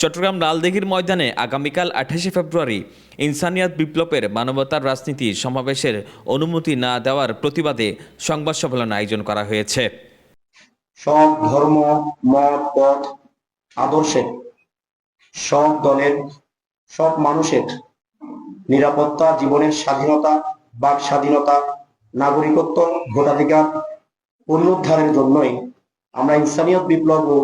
চট্টগ্রাম লালদিঘির ময়দানে আগামীকাল আঠাশে ফেব্রুয়ারি ইনসানিয়াত বিপ্লবের মানবতার রাজনীতি সমাবেশের অনুমতি না দেওয়ার প্রতিবাদে সংবাদ সম্মেলন আয়োজন করা হয়েছে। সব ধর্ম, মত, পথ, আদর্শের, সব দলের, সব মানুষের নিরাপত্তা, জীবনের স্বাধীনতা, বাক স্বাধীনতা, নাগরিকত্ব, ভোটাধিকার পুনরুদ্ধারের জন্যই আমরা ইনসানিয়ত বিপ্লব ও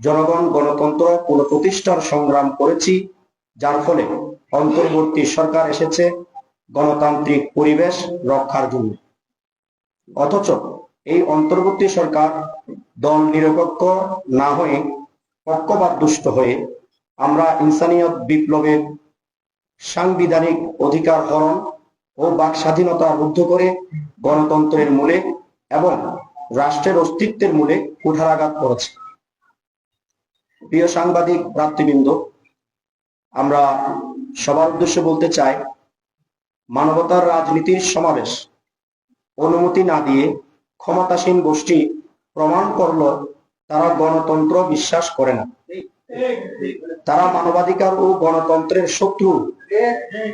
জনগণ, গণতন্ত্র, পুনঃপ্রতিষ্ঠার সংগ্রাম করেছি, যার ফলে অন্তর্বর্তী সরকার এসেছে, গণতান্ত্রিক পরিবেশ রক্ষার জন্য। অথচ এই অন্তর্বর্তী সরকার দল নিরপেক্ষ না হয়ে পক্ষপাত দুষ্ট হয়ে আমরা ইনসানিয়ত বিপ্লবের সাংবিধানিক অধিকার হরণ ও বাক স্বাধীনতা রুদ্ধ করে গণতন্ত্রের মূলে এবং রাষ্ট্রের অস্তিত্বের মূলে কুঠারাঘাত করেছে। প্রিয় সাংবাদিক, ভ্রাতৃবৃন্দ, আমরা সবার উদ্দেশ্যে বলতে চাই, মানবতার রাজনীতির সমাবেশ অনুমতি না দিয়ে ক্ষমতাসীন গোষ্ঠী প্রমাণ করল তারা গণতন্ত্র বিশ্বাস করে না। তারা মানবাধিকার ও গণতন্ত্রের শত্রু।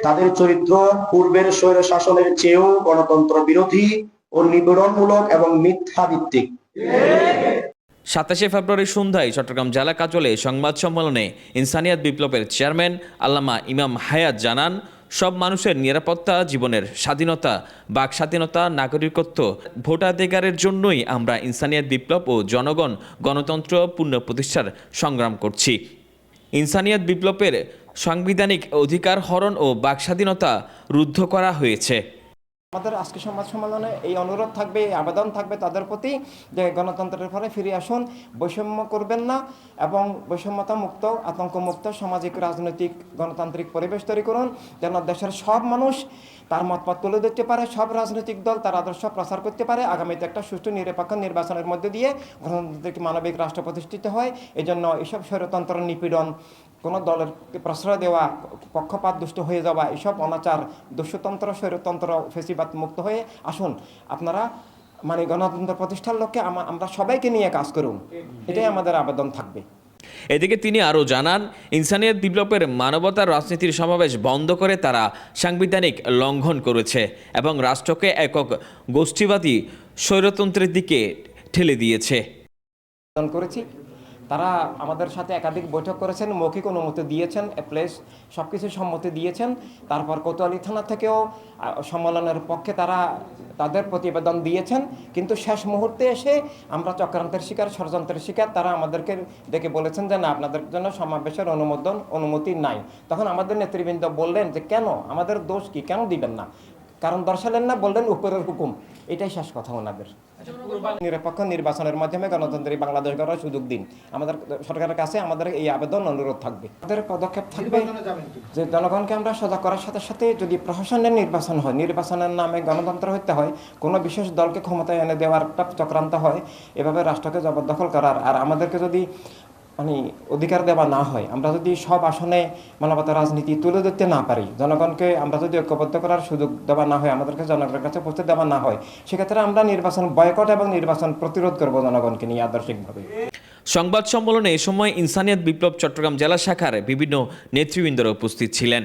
তাদের চরিত্র পূর্বের স্বৈর শাসনের চেয়েও গণতন্ত্র বিরোধী ও নিপীড়নমূলক এবং মিথ্যা ভিত্তিক সাতাশে ফেব্রুয়ারি সন্ধ্যায় চট্টগ্রাম জেলা কাজলে সংবাদ সম্মেলনে ইনসানিয়াত বিপ্লবের চেয়ারম্যান আল্লামা ইমাম হায়াত জানান, সব মানুষের নিরাপত্তা, জীবনের স্বাধীনতা, বাক স্বাধীনতা, নাগরিকত্ব, ভোটাধিকারের জন্যই আমরা ইনসানিয়াত বিপ্লব ও জনগণ, গণতন্ত্র পুনঃপ্রতিষ্ঠার সংগ্রাম করছি। ইনসানিয়াত বিপ্লবের সাংবিধানিক অধিকার হরণ ও বাক স্বাধীনতা রুদ্ধ করা হয়েছে। আমাদের আজকে সমাজ সম্মেলনে এই অনুরোধ থাকবে, এই আবেদন থাকবে তাদের প্রতি যে গণতন্ত্রের ফলে ফিরে আসুন, বৈষম্য করবেন না এবং বৈষম্যতা মুক্ত আতঙ্ক মুক্ত সামাজিক, রাজনৈতিক, গণতান্ত্রিক পরিবেশ তৈরি করুন, যেন দেশের সব মানুষ তার মতপথ তুলে দিতে পারে, সব রাজনৈতিক দল তার আদর্শ প্রচার করতে পারে, আগামীতে একটা সুষ্ঠু, নিরপেক্ষ নির্বাচনের মধ্যে দিয়ে গণতান্ত্রিক মানবিক রাষ্ট্র প্রতিষ্ঠিত হয়। এজন্য এসব স্বৈরতন্ত্র নিপীড়ন কোনো দলের প্রশ্রয় দেওয়া পক্ষপাত দুষ্ট হয়ে যাওয়া এসব অনাচার দুষ্টতন্ত্র স্বৈরতন্ত্র ফেসিবাদ মুক্ত হয়ে আসুন। আপনারা মানে গণতন্ত্র প্রতিষ্ঠার লক্ষ্যে আমা- আমরা সবাইকে নিয়ে কাজ করুন। এটাই আমাদের আবেদন থাকবে। এদিকে তিনি আরও জানান ইনসানিয়ত বিপ্লবের মানবতার রাজনীতির সমাবেশ বন্ধ করে তারা সাংবিধানিক লঙ্ঘন করেছে এবং রাষ্ট্রকে একক গোষ্ঠীবাদী স্বৈরতন্ত্রের দিকে ঠেলে দিয়েছে। করেছি। তারা আমাদের সাথে একাধিক বৈঠক করেছেন, মৌখিক অনুমতি দিয়েছেন প্লেস সব কিছু সম্মতি দিয়েছেন। তারপর কোতোয়ালি থানা থেকেও সম্মেলনের পক্ষে তারা তাদের প্রতিবেদন দিয়েছেন। কিন্তু শেষ মুহূর্তে এসে আমরা চক্রান্তের শিকার, ষড়যন্ত্রের শিকার, তারা আমাদেরকে ডেকে বলেছেন যে, না, আপনাদের জন্য সমাবেশের অনুমোদন, অনুমতি নাই। তখন আমাদের নেতৃবৃন্দ বললেন যে, কেন? আমাদের দোষ কি? কেন দিবেন না? কারণ দর্শালেন না বললেন উপরের হুকুম। এটাই শেষ কথা ওনাদের। নিরপেক্ষ নির্বাচনের মাধ্যমে গণতান্ত্রিক বাংলাদেশ গড়ার সুযোগ দিন। আমাদের সরকারের কাছে আমাদের এই আবেদন অনুরোধ থাকবে। আমাদের পদক্ষেপ থাকবে যে জনগণকে আমরা সজাগ করার সাথে সাথে যদি প্রশাসনের নির্বাচন হয় নির্বাচনের নামে গণতন্ত্র হতে হয় কোনো বিশেষ দলকে ক্ষমতায় এনে দেওয়ার একটা চক্রান্ত হয় এভাবে রাষ্ট্রকে জবরদখল করার। আর আমাদেরকে যদি মানে অধিকার দেওয়া না হয়। আমরা যদি সব আসনে মানবতা রাজনীতি তুলে ধরতে না পারি, জনগণকে আমরা যদি ঐক্যবদ্ধ করার সুযোগ দেওয়া না হয়, আমাদেরকে জনগণের কাছে পৌঁছে দেওয়া না হয়, সেক্ষেত্রে আমরা নির্বাচন বয়কট এবং নির্বাচন প্রতিরোধ করব জনগণকে নিয়ে আদর্শিকভাবে। সংবাদ সম্মেলনে এ সময় ইনসানিয়ত বিপ্লব চট্টগ্রাম জেলা শাখার বিভিন্ন নেতৃবৃন্দরা উপস্থিত ছিলেন।